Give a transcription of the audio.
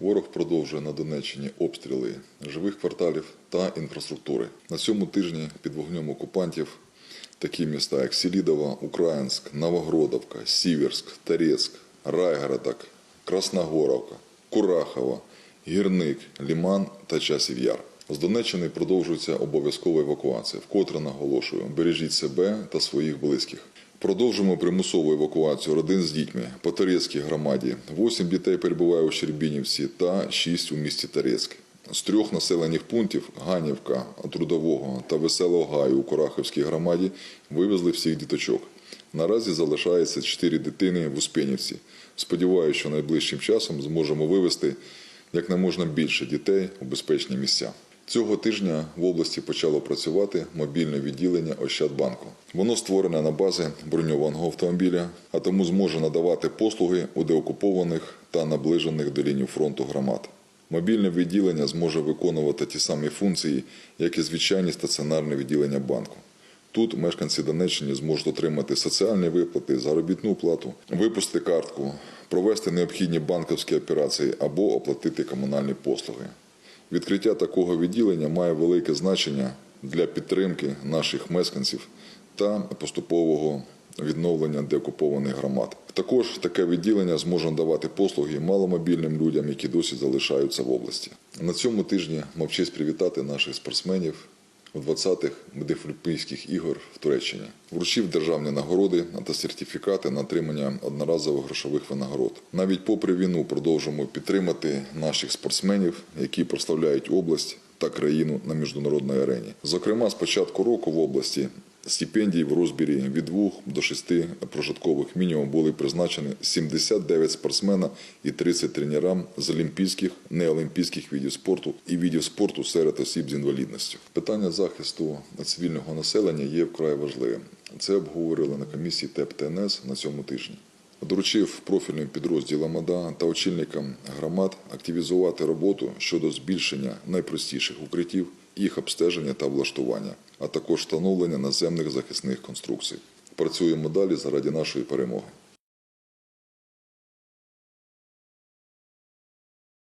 Ворог продовжує на Донеччині обстріли живих кварталів та інфраструктури. На цьому тижні під вогнем окупантів такі міста, як Селідова, Українськ, Новогродовка, Сіверськ, Торецьк, Райгородок, Красногоровка, Курахова, Гірник, Ліман та Часів Яр. З Донеччини продовжується обов'язкова евакуація. Вкотре наголошую, бережіть себе та своїх близьких. Продовжуємо примусову евакуацію родин з дітьми по Торецькій громаді. Восім дітей перебуває у Щербінівці та шість у місті Торецьк. З трьох населених пунктів Ганівка, Трудового та Веселого Гаю у Курахівській громаді вивезли всіх діточок. Наразі залишається чотири дитини в Успенівці. Сподіваюся, що найближчим часом зможемо вивезти як не можна більше дітей у безпечні місця. Цього тижня в області почало працювати мобільне відділення Ощадбанку. Воно створене на базі броньованого автомобіля, а тому зможе надавати послуги у деокупованих та наближених до лінії фронту громад. Мобільне відділення зможе виконувати ті самі функції, як і звичайні стаціонарні відділення банку. Тут мешканці Донеччини зможуть отримати соціальні виплати, заробітну плату, випустити картку, провести необхідні банківські операції або оплатити комунальні послуги. Відкриття такого відділення має велике значення для підтримки наших мешканців та поступового відновлення деокупованих громад. Також таке відділення зможе давати послуги маломобільним людям, які досі залишаються в області. На цьому тижні мав честь привітати наших спортсменів у 20-х Медифліпійських ігор в Туреччині. Вручив державні нагороди та сертифікати на отримання одноразових грошових винагород. Навіть попри війну продовжуємо підтримати наших спортсменів, які прославляють область та країну на міжнародній арені. Зокрема, з початку року в області стипендій в розмірі від 2 до 6 прожиткових мінімум були призначені 79 спортсмена і 30 тренерам з олімпійських, неолімпійських видів спорту і видів спорту серед осіб з інвалідністю. Питання захисту цивільного населення є вкрай важливим. Це обговорили на комісії ТЕП ТНС на цьому тижні. Доручив профільним підрозділам АДА та очільникам громад активізувати роботу щодо збільшення найпростіших укриттів, їх обстеження та влаштування, а також встановлення наземних захисних конструкцій. Працюємо далі заради нашої перемоги.